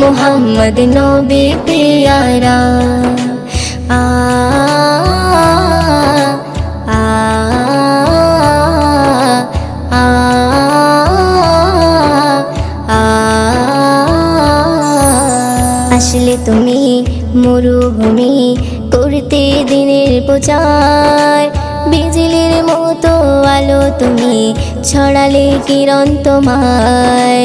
মোহাম্মদ নবী পিয়ারা। আ আসলে তুমি মরুভূমি করতে দিনের প্রচার, বিজলির মতো আলো তুমি ছড়ালে কিরণ তোমায়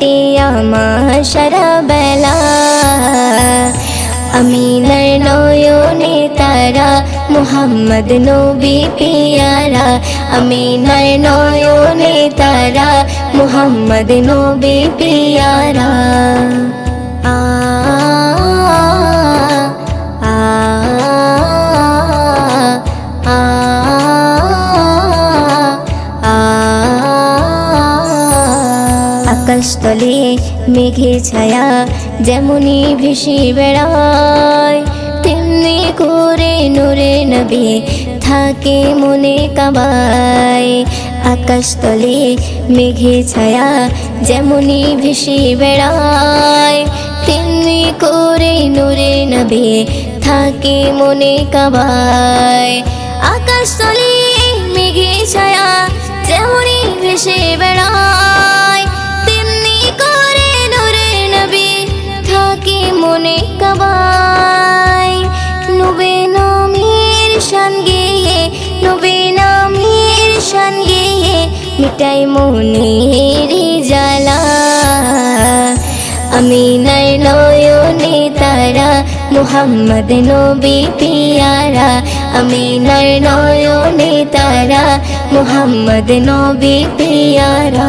কাটে আমার সারা বেলা আমিনার নয়নে তারা, মোহাম্মদ নবী পিয়ারা। আমিনার নয়নে তারা, মোহাম্মদ নবী পিয়ারা। আ আকাশ তলে মেঘে ছায়া যেমনই ভেসে বেড়ায়, তেমনি করে নূরে নবী থাকে মনে কাবায়। আকাশ তলে মেঘে ছায়া যেমনই ভেসে বেড়ায়, তেমনি করে নূরে নবী থাকে মনে কাবায়। আকাশ তলে মেঘে ছায়া যেমনই ভেসে বেড়ায় মিটাই মনের জ্বালা। আমিনার নয়নে তারা, মোহাম্মদ নবী পিয়ারা। আমি নাই নয়নে তারা, মোহাম্মদ নবী পিয়ারা।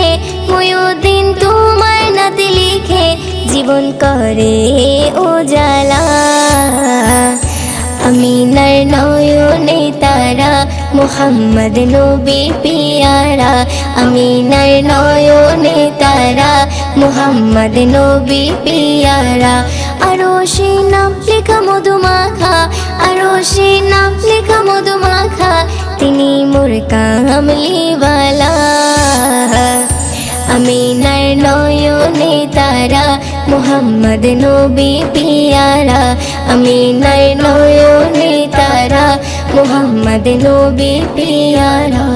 লিখে ময়ুদ্দিন তোমার নাতে লিখে জীবন করে উজালা আমিনার নয়নে তারা, মোহাম্মদ নবী পিয়ারা। আমিনার নয়নে তারা, মোহাম্মদ নবী পিয়ারা। আরও সে নাম লেখা মধুমাখা আরও সে নাম লেখা মধুমাখা। তিনি মোর কামলিওয়ালা মোহাম্মদ নবী পিয়ারা আমিনার নয়নে তারা মোহাম্মদ নবী পিয়ারা।